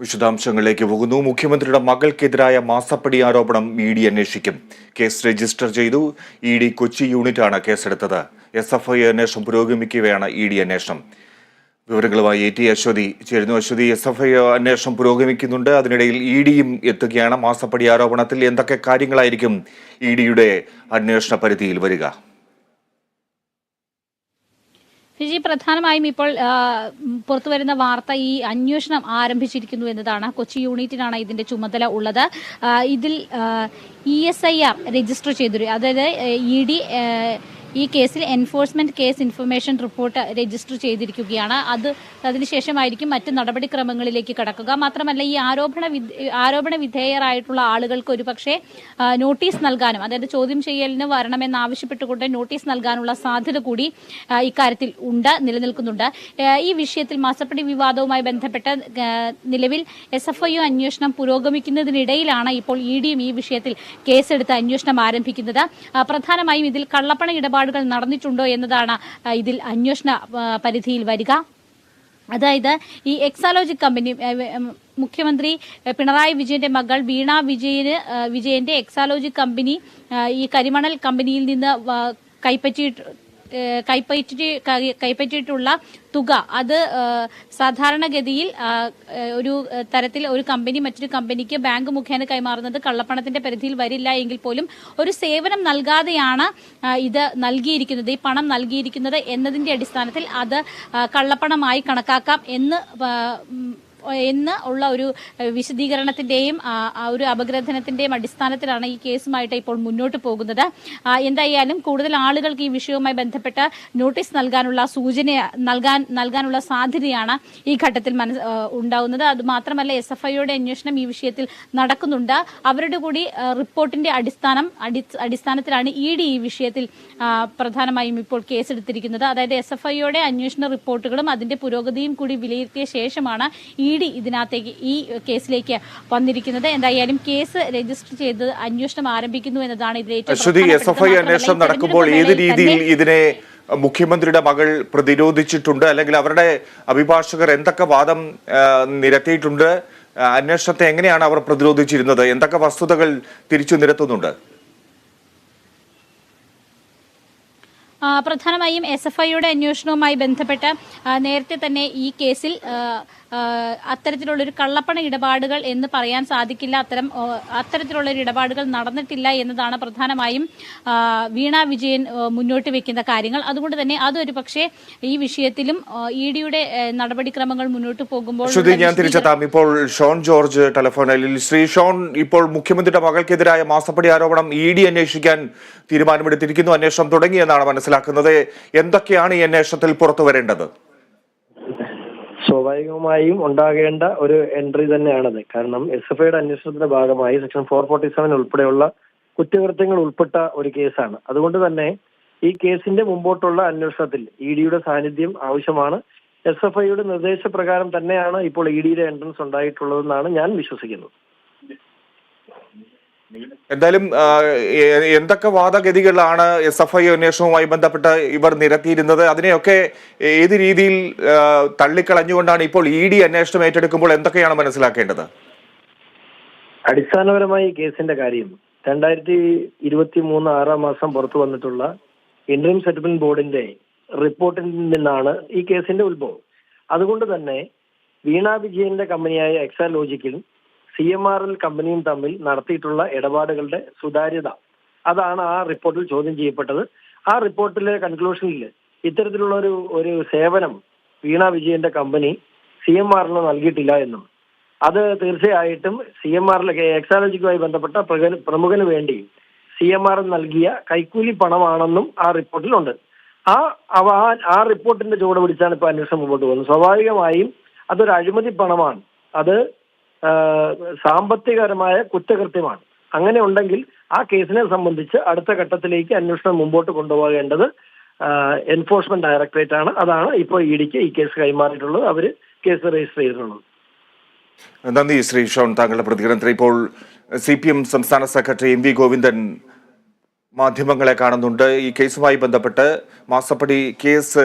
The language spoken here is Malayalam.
വിശദാംശങ്ങളിലേക്ക് പോകുന്നു. മുഖ്യമന്ത്രിയുടെ മകൾക്കെതിരായ മാസപ്പടി ആരോപണം ഇ ഡി അന്വേഷിക്കും. കേസ് രജിസ്റ്റർ ചെയ്തു. ഇ ഡി കൊച്ചി യൂണിറ്റാണ് കേസെടുത്തത്. എസ് എഫ് ഐ അന്വേഷണം പുരോഗമിക്കുകയാണ് ഇ ഡി അന്വേഷണം. വിവരങ്ങളുമായി എ ടി അശ്വതി ചേരുന്നു. അശ്വതി എസ് എഫ് ഐ അന്വേഷണം പുരോഗമിക്കുന്നുണ്ട്. അതിനിടയിൽ ഇ ഡിയും എത്തുകയാണ്. മാസപ്പടി ആരോപണത്തിൽ എന്തൊക്കെ കാര്യങ്ങളായിരിക്കും ഇ ഡിയുടെ അന്വേഷണ പരിധിയിൽ വരിക? ഫിജി പ്രധാനമായും ഇപ്പോൾ പുറത്തുവരുന്ന വാർത്ത ഈ അന്വേഷണം ആരംഭിച്ചിരിക്കുന്നു എന്നതാണ്. കൊച്ചി യൂണിറ്റിനാണ് ഇതിന്റെ ചുമതല ഉള്ളത്. ഇതിൽ E S I R register ചെയ്തിരുന്നു അതായത് ഇ ഡി ഈ കേസിൽ enforcement case information report register ചെയ്തിരിക്കുകയാണ്. അത് അതിനുശേഷമായിരിക്കും മറ്റ് നടപടിക്രമങ്ങളിലേക്ക് കടക്കുക. മാത്രമല്ല ഈ ആരോപണ ആരോപണ വിധേയരായിട്ടുള്ള ആളുകൾക്ക് ഒരുപക്ഷെ നോട്ടീസ് നൽകാനും അതായത് ചോദ്യം ചെയ്യലിന് വരണമെന്ന് ആവശ്യപ്പെട്ടുകൊണ്ട് നോട്ടീസ് നൽകാനുള്ള സാധ്യത കൂടി ഇക്കാര്യത്തിൽ ഉണ്ട് നിലനിൽക്കുന്നുണ്ട്. ഈ വിഷയത്തിൽ മാസപ്പടി വിവാദവുമായി ബന്ധപ്പെട്ട് നിലവിൽ എസ് എഫ് ഐ അന്വേഷണം പുരോഗമിക്കുന്നതിനിടയിലാണ് ഇപ്പോൾ ഇ ഡിയും ഈ വിഷയത്തിൽ കേസെടുത്ത് അന്വേഷണം ആരംഭിക്കുന്നത്. പ്രധാനമായും ഇതിൽ കള്ളപ്പണ ഇടപാടുകൾ നടന്നിട്ടുണ്ടോ എന്നതാണ് ഇതിൽ അന്വേഷണ പരിധിയിൽ വരിക. അതായത് ഈ എക്സാലോജിക് കമ്പനി മുഖ്യമന്ത്രി പിണറായി വിജയന്റെ മകൾ വീണ വിജയന് വിജയന്റെ എക്സാലോജിക് കമ്പനി ഈ കരിമണൽ കമ്പനിയിൽ നിന്ന് കൈപ്പറ്റി കൈപ്പറ്റി കൈപ്പറ്റിയിട്ടുള്ള തുക. അത് സാധാരണഗതിയിൽ ഒരു തരത്തിൽ ഒരു കമ്പനി മറ്റൊരു കമ്പനിക്ക് ബാങ്ക് മുഖേന കൈമാറുന്നത് കള്ളപ്പണത്തിന്റെ പരിധിയിൽ വരില്ല എങ്കിൽ പോലും ഒരു സേവനം നൽകാതെയാണ് ഇത് നൽകിയിരിക്കുന്നത്. ഈ പണം നൽകിയിരിക്കുന്നത് എന്നതിന്റെ അടിസ്ഥാനത്തിൽ അത് കള്ളപ്പണമായി കണക്കാക്കാം എന്ന് എന്ന് ഉള്ള ഒരു വിശദീകരണത്തിന്റെയും ഒരു അപഗ്രഥനത്തിന്റെയും അടിസ്ഥാനത്തിലാണ് ഈ കേസുമായിട്ട് ഇപ്പോൾ മുന്നോട്ട് പോകുന്നത്. എന്തായാലും കൂടുതൽ ആളുകൾക്ക് ഈ വിഷയവുമായി ബന്ധപ്പെട്ട് നോട്ടീസ് നൽകാനുള്ള സൂചന നൽകാൻ നൽകാനുള്ള സാധ്യതയാണ് ഈ ഘട്ടത്തിൽ ഉണ്ടാവുന്നത്. അത് മാത്രമല്ല എസ് എഫ് ഐയുടെ അന്വേഷണം ഈ വിഷയത്തിൽ നടക്കുന്നുണ്ട്. അവരുടെ കൂടി റിപ്പോർട്ടിന്റെ അടിസ്ഥാനം അടി- അടിസ്ഥാനത്തിലാണ് ഇ ഡി ഈ വിഷയത്തിൽ പ്രധാനമായും ഇപ്പോൾ കേസെടുത്തിരിക്കുന്നത്. അതായത് എസ് എഫ് ഐയുടെ അന്വേഷണ റിപ്പോർട്ടുകളും അതിന്റെ പുരോഗതിയും കൂടി വിലയിരുത്തിയ ശേഷമാണ് ഇ ഡി ഇതിനകത്തേക്ക് ഈ കേസിലേക്ക് വന്നിരിക്കുന്നത്. എന്തായാലും കേസ് രജിസ്റ്റർ ചെയ്ത് അന്വേഷണം ആരംഭിക്കുന്നു എന്നതാണ് ഇതിൽ ഏറ്റവും പ്രധാനപ്പെട്ടത്. അന്വേഷണം നടക്കുമ്പോൾ ഏത് രീതിയിൽ ഇതിനെ മുഖ്യമന്ത്രിയുടെ മകൾ പ്രതിരോധിച്ചിട്ടുണ്ട്? അല്ലെങ്കിൽ അവരുടെ അഭിഭാഷകർ എന്തൊക്കെ വാദം നിരത്തിയിട്ടുണ്ട്? അന്വേഷണത്തെ എങ്ങനെയാണ് അവർ പ്രതിരോധിച്ചിരുന്നത്? എന്തൊക്കെ വസ്തുതകൾ തിരിച്ചു നിരത്തുന്നുണ്ട് ആ, പ്രധാനമായും എസ് എഫ് ഐയുടെ അന്വേഷണവുമായി ബന്ധപ്പെട്ട് നേരത്തെ തന്നെ ഈ കേസിൽ അത്തരത്തിലുള്ളൊരു കള്ളപ്പണ ഇടപാടുകൾ എന്ന് പറയാൻ സാധിക്കില്ല. അത്തരം അത്തരത്തിലുള്ള ഒരു ഇടപാടുകൾ നടന്നിട്ടില്ല എന്നതാണ് പ്രധാനമായും വീണ വിജയൻ മുന്നോട്ട് വെക്കുന്ന കാര്യങ്ങൾ. അതുകൊണ്ട് തന്നെ അതൊരു പക്ഷേ ഈ വിഷയത്തിലും ഇ ഡിയുടെ നടപടിക്രമങ്ങൾ മുന്നോട്ട് പോകുമ്പോൾ ഞാൻ തിരിച്ചെത്താം. ഇപ്പോൾ ഷോൺ ജോർജ് ടെലഫോണിൽ. ശ്രീ ഷോൺ ഇപ്പോൾ മുഖ്യമന്ത്രിയുടെ മകൾക്കെതിരായ മാസപ്പടി ആരോപണം ഇ ഡി അന്വേഷിക്കാൻ തീരുമാനമെടുത്തിരിക്കുന്നു. അന്വേഷണം തുടങ്ങിയെന്നാണ് മനസ്സിലാക്കുന്നത്. എന്തൊക്കെയാണ് ഈ അന്വേഷണത്തിൽ പുറത്തു വരേണ്ടത്? സ്വാഭാവികമായും ഉണ്ടാകേണ്ട ഒരു എൻട്രി തന്നെയാണത്. കാരണം എസ് എഫ് ഐയുടെ അന്വേഷണത്തിന്റെ ഭാഗമായി സെക്ഷൻ ഫോർ ഫോർട്ടി സെവൻ ഉൾപ്പെടെയുള്ള കുറ്റകൃത്യങ്ങൾ ഉൾപ്പെട്ട ഒരു കേസാണ്. അതുകൊണ്ട് തന്നെ ഈ കേസിന്റെ മുമ്പോട്ടുള്ള അന്വേഷണത്തിൽ ഇ ഡിയുടെ സാന്നിധ്യം ആവശ്യമാണ്. എസ് എഫ് ഐയുടെ നിർദ്ദേശപ്രകാരം തന്നെയാണ് ഇപ്പോൾ ഇ ഡിയുടെ എൻട്രൻസ് ഉണ്ടായിട്ടുള്ളതെന്നാണ് ഞാൻ വിശ്വസിക്കുന്നത്. എന്തായാലും എന്തൊക്കെ വാദഗതികളാണ് എസ് എഫ് ഐ അന്വേഷണവുമായി ബന്ധപ്പെട്ട് ഇവർ നിരത്തിയിരുന്നത്? അതിനെയൊക്കെ ഏത് രീതിയിൽ തള്ളിക്കളഞ്ഞുകൊണ്ടാണ് ഇപ്പോൾ ഇ ഡി അന്വേഷണം ഏറ്റെടുക്കുമ്പോൾ എന്തൊക്കെയാണ് മനസ്സിലാക്കേണ്ടത്? അടിസ്ഥാനപരമായി കേസിന്റെ കാര്യം രണ്ടായിരത്തി ഇരുപത്തി മൂന്ന് ആറാം മാസം പുറത്തു വന്നിട്ടുള്ള ഇന്ത്യൻ സെറ്റിൽമെന്റ് ബോർഡിന്റെ റിപ്പോർട്ടിൽ നിന്നാണ് ഈ കേസിന്റെ ഉത്ഭവം. അതുകൊണ്ട് തന്നെ വീണാ വിജയന്റെ കമ്പനിയായ എക്സാലോജിക്കലും സി എം ആർ എൽ കമ്പനിയും തമ്മിൽ നടത്തിയിട്ടുള്ള ഇടപാടുകളുടെ സുതാര്യത. അതാണ് ആ റിപ്പോർട്ടിൽ ചോദ്യം ചെയ്യപ്പെട്ടത്. ആ റിപ്പോർട്ടിലെ കൺക്ലൂഷനിൽ ഇത്തരത്തിലുള്ള ഒരു ഒരു സേവനം വീണ വിജയന്റെ കമ്പനി സി എം ആറിന് നൽകിയിട്ടില്ല എന്നും. അത് തീർച്ചയായിട്ടും സി എം ആറിലെ എക്സാലജിക്കുമായി ബന്ധപ്പെട്ട പ്രമുഖന് വേണ്ടി സി എം ആർ നൽകിയ കൈക്കൂലി പണമാണെന്നും ആ റിപ്പോർട്ടിലുണ്ട്. ആ അവ ആ- റിപ്പോർട്ടിന്റെ ചുവട് പിടിച്ചാണ് ഇപ്പൊ അന്വേഷണം മുമ്പോട്ട് പോകുന്നത്. സ്വാഭാവികമായും അതൊരു അഴിമതി പണമാണ്. അത് സാമ്പത്തികപരമായ കുറ്റകൃത്യമാണ്. അങ്ങനെ ഉണ്ടെങ്കിൽ ആ കേസിനെ സംബന്ധിച്ച് അടുത്ത ഘട്ടത്തിലേക്ക് അന്വേഷണം മുമ്പോട്ട് കൊണ്ടുപോകേണ്ടത് എൻഫോഴ്സ്മെന്റ് ഡയറക്ടറേറ്റ് ആണ്. അതാണ് ഇപ്പോൾ ഇ ഡിക്ക് ഈ കേസ് കൈമാറിയിട്ടുള്ളത്. അവർ കേസ് രജിസ്റ്റർ ചെയ്തിട്ടുള്ളത്. നന്ദി ശ്രീ ഷോൺ. താങ്കളുടെ പ്രതികരണത്തിൽ ഇപ്പോൾ സി പി എം സംസ്ഥാന സെക്രട്ടറി എം വി ഗോവിന്ദൻ മാധ്യമങ്ങളെ കാണുന്നുണ്ട്. ഈ കേസുമായി ബന്ധപ്പെട്ട് മാസപ്പടി കേസ്